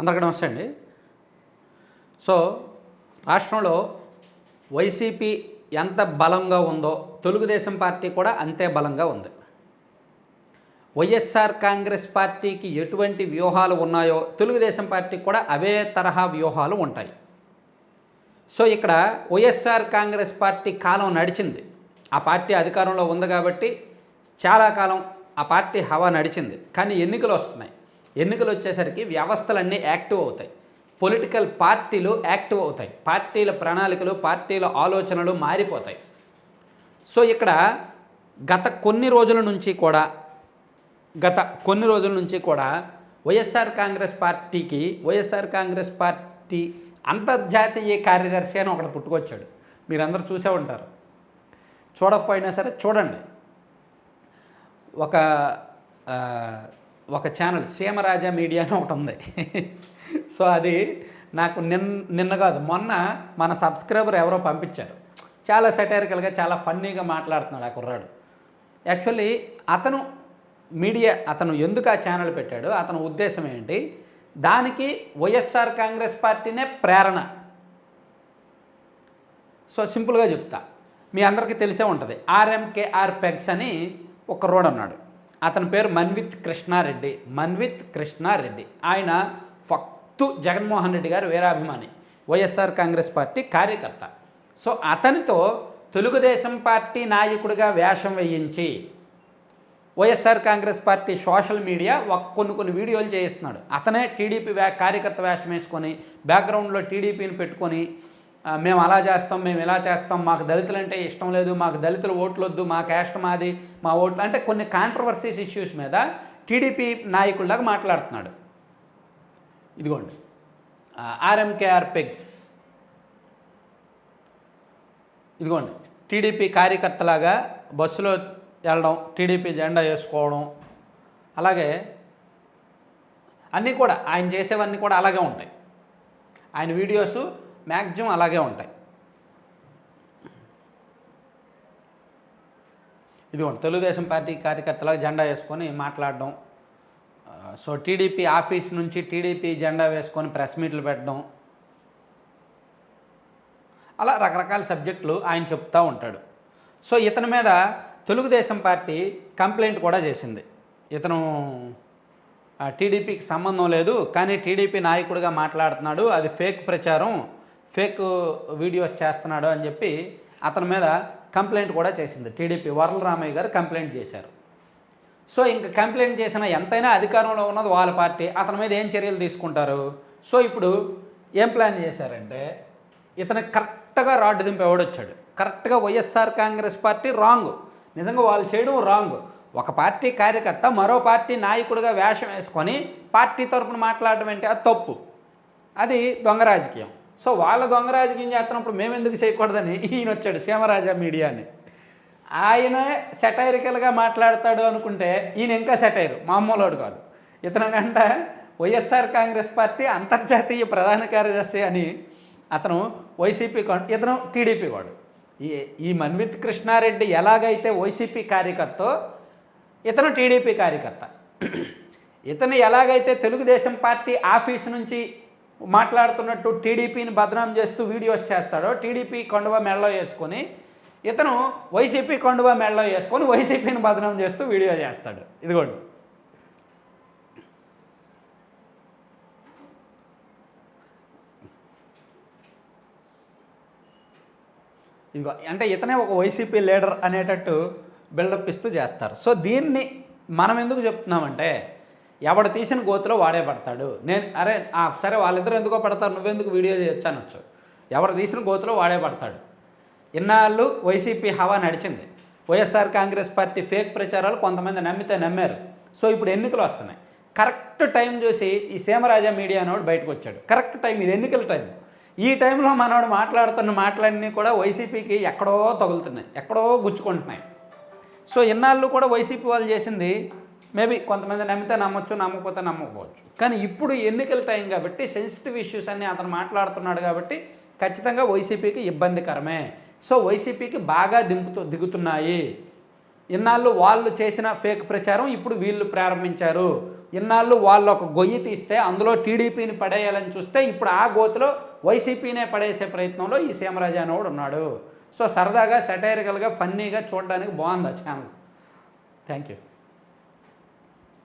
అందరికీ నమస్తే అండి. సో రాష్ట్రంలో వైసీపీ ఎంత బలంగా ఉందో తెలుగుదేశం పార్టీ కూడా అంతే బలంగా ఉంది. వైఎస్ఆర్ కాంగ్రెస్ పార్టీకి ఎటువంటి వ్యూహాలు ఉన్నాయో తెలుగుదేశం పార్టీకి కూడా అవే తరహా వ్యూహాలు ఉంటాయి. సో ఇక్కడ వైఎస్ఆర్ కాంగ్రెస్ పార్టీ కాలం నడిచింది. ఆ పార్టీ అధికారంలో ఉంది కాబట్టి చాలా కాలం ఆ పార్టీ హవా నడిచింది. కానీ ఎన్నికలు వస్తున్నాయి. ఎన్నికలు వచ్చేసరికి వ్యవస్థలన్నీ యాక్టివ్ అవుతాయి. పొలిటికల్ పార్టీలు యాక్టివ్ అవుతాయి. పార్టీల ప్రణాళికలు పార్టీల ఆలోచనలు మారిపోతాయి. సో ఇక్కడ గత కొన్ని రోజుల నుంచి కూడా గత కొన్ని రోజుల నుంచి కూడా వైఎస్ఆర్ కాంగ్రెస్ పార్టీకి వైఎస్ఆర్ కాంగ్రెస్ పార్టీ అంతర్జాతీయ కార్యదర్శి అని ఒకటి పుట్టుకొచ్చాడు. మీరందరూ చూసే ఉంటారు. చూడకపోయినా సరే చూడండి. ఒక ఒక ఛానల్ సీమరాజా మీడియా అని ఒకటి ఉంది. సో అది నాకు నిన్న నిన్న కాదు మొన్న మన సబ్స్క్రైబర్ ఎవరో పంపించారు. చాలా సెటారికల్గా చాలా ఫన్నీగా మాట్లాడుతున్నాడు ఆ కుర్రాడు. యాక్చువల్లీ అతను మీడియా అతను ఎందుకు ఆ ఛానల్ పెట్టాడు అతని ఉద్దేశం ఏంటి? దానికి వైఎస్ఆర్ కాంగ్రెస్ పార్టీనే ప్రేరణ. సో సింపుల్గా చెప్తా. మీ అందరికీ తెలిసే ఉంటుంది. ఆర్ఎంకేఆర్ పెగ్స్ అని ఒక రోడ్ అన్నాడు. అతని పేరు మన్విత్ కృష్ణారెడ్డి మన్విత్ కృష్ణారెడ్డి. ఆయన ఫక్తు జగన్మోహన్ రెడ్డి గారు వీరాభిమాని వైఎస్ఆర్ కాంగ్రెస్ పార్టీ కార్యకర్త. సో అతనితో తెలుగుదేశం పార్టీ నాయకుడిగా వేషం వేయించి YSR Congress party social media ఒక కొన్ని కొన్ని వీడియోలు చేయిస్తున్నాడు. అతనే టీడీపీ వ్యా కార్యకర్త వేషం వేసుకొని బ్యాక్గ్రౌండ్లో టీడీపీని పెట్టుకొని మేము అలా చేస్తాం మేము ఇలా చేస్తాం మాకు దళితులు అంటే ఇష్టం లేదు మాకు దళితులు ఓట్లు వద్దు మా క్యాస్ట్ మాది మా ఓట్లు అంటే కొన్ని కాంట్రవర్సీస్ ఇష్యూస్ మీద టీడీపీ నాయకుల్లాగా మాట్లాడుతున్నాడు. ఇదిగోండి. ఆర్ఎంకేఆర్ పెగ్స్. ఇదిగోండి. టీడీపీ కార్యకర్తలాగా బస్సులో వెళ్ళడం టీడీపీ జెండా వేసుకోవడం అలాగే అన్నీ కూడా ఆయన చేసేవన్నీ కూడా అలాగే ఉంటాయి. ఆయన వీడియోస్ మ్యాక్సిమం అలాగే ఉంటాయి. ఇదిగోండి తెలుగుదేశం పార్టీ కార్యకర్తలాగా జెండా వేసుకొని మాట్లాడడం. సో టీడీపీ ఆఫీస్ నుంచి టీడీపీ జెండా వేసుకొని ప్రెస్ మీట్లు పెట్టడం. అలా రకరకాల సబ్జెక్టులు ఆయన చెప్తూ ఉంటాడు. సో ఇతని మీద తెలుగుదేశం పార్టీ కంప్లైంట్ కూడా చేసింది. ఇతను ఆ, టీడీపీకి సంబంధం లేదు కానీ టీడీపీ నాయకుడిగా మాట్లాడుతున్నాడు అది ఫేక్ ప్రచారం. ఫేక్ వీడియోస్ చేస్తున్నాడు అని చెప్పి అతని మీద కంప్లైంట్ కూడా చేసింది టీడీపీ వరలరామయ్య గారు కంప్లైంట్ చేశారు. సో ఇంకా కంప్లైంట్ చేసిన ఎంతైనా అధికారంలో ఉన్నది వాళ్ళ పార్టీ అతని మీద ఏం చర్యలు తీసుకుంటారు? సో ఇప్పుడు ఏం ప్లాన్ చేశారంటే ఇతను కరెక్ట్గా రాడ్డు దింపేవాడు వచ్చాడు. కరెక్ట్గా వైఎస్ఆర్ కాంగ్రెస్ పార్టీ రాంగ్. నిజంగా వాళ్ళు చేయడం రాంగ్. ఒక పార్టీ కార్యకర్త మరో పార్టీ నాయకుడిగా వేషం వేసుకొని పార్టీ తరపున మాట్లాడడం అంటే అది తప్పు. అది దొంగ రాజకీయం. సో వాళ్ళ దొంగ రాజకీయం చేస్తున్నప్పుడు మేము ఎందుకు చేయకూడదని ఈయన వచ్చాడు సీమరాజా మీడియాని. ఆయనే ఆయన సెటైరికల్గా మాట్లాడతాడు అనుకుంటే ఈయన ఇంకా సెటైర్ మామూలుడు కాదు. ఇతను కంట వైఎస్ఆర్ కాంగ్రెస్ పార్టీ అంతర్జాతీయ ప్రధాన కార్యదర్శి అని అతను వైసీపీ ఇతను టీడీపీ వాడు. ఈ ఈ మన్విత్ కృష్ణారెడ్డి ఎలాగైతే వైసీపీ కార్యకర్తో ఇతను టీడీపీ కార్యకర్త. ఇతను ఎలాగైతే తెలుగుదేశం పార్టీ ఆఫీస్ నుంచి మాట్లాడుతున్నట్టు టీడీపీని బదనాం చేస్తూ వీడియోస్ చేస్తాడో టీడీపీ కొండవ మెడలో వేసుకొని ఇతను వైసీపీ కొండవ మెడలో వేసుకొని వైసీపీని బదనాం చేస్తూ వీడియో చేస్తాడు. ఇదిగోండి. ఇదిగో అంటే ఇతనే ఒక వైసీపీ లీడర్ అనేటట్టు బిల్డప్ ఇస్తూ చేస్తారు. సో దీన్ని మనం ఎందుకు చెప్తున్నామంటే ఎవడు తీసిన గోతిలో వాడే పడతాడు. నేను అరే సరే వాళ్ళిద్దరు ఎందుకో పడతారు నువ్వెందుకు వీడియో చేయొచ్చనొచ్చు ఎవరు తీసిన గోతులో వాడే పడతాడు. ఇన్నాళ్ళు వైసీపీ హవా నడిచింది. వైఎస్ఆర్ కాంగ్రెస్ పార్టీ ఫేక్ ప్రచారాలు కొంతమంది నమ్మితే నమ్మారు. సో ఇప్పుడు ఎన్నికలు వస్తున్నాయి. కరెక్ట్ టైం చూసి ఈ సీమరాజా మీడియా అనేవాడు బయటకు వచ్చాడు. కరెక్ట్ టైం ఇది ఎన్నికల టైం. ఈ టైంలో మనవాడు మాట్లాడుతున్న మాటలన్నీ కూడా వైసీపీకి ఎక్కడో తగులుతున్నాయి ఎక్కడో గుచ్చుకుంటున్నాయి. సో ఇన్నాళ్ళు కూడా వైసీపీ వాళ్ళు చేసింది మేబీ కొంతమంది నమ్మితే నమ్మొచ్చు నమ్మకపోతే నమ్మకపోవచ్చు. కానీ ఇప్పుడు ఎన్నికల టైం కాబట్టి సెన్సిటివ్ ఇష్యూస్ అన్ని అతను మాట్లాడుతున్నాడు కాబట్టి ఖచ్చితంగా వైసీపీకి ఇబ్బందికరమే. సో వైసీపీకి బాగా దింపుతూ దిగుతున్నాయి. ఇన్నాళ్ళు వాళ్ళు చేసిన ఫేక్ ప్రచారం ఇప్పుడు వీళ్ళు ప్రారంభించారు. ఇన్నాళ్ళు వాళ్ళు ఒక గొయ్యి తీస్తే అందులో టీడీపీని పడేయాలని చూస్తే ఇప్పుడు ఆ గోతిలో వైసీపీనే పడేసే ప్రయత్నంలో ఈ సీమరాజా అనేవాడు ఉన్నాడు. సో సరదాగా సెటైరికల్గా ఫన్నీగా చూడడానికి బాగుంది ఆ ఛానల్ థ్యాంక్ యూ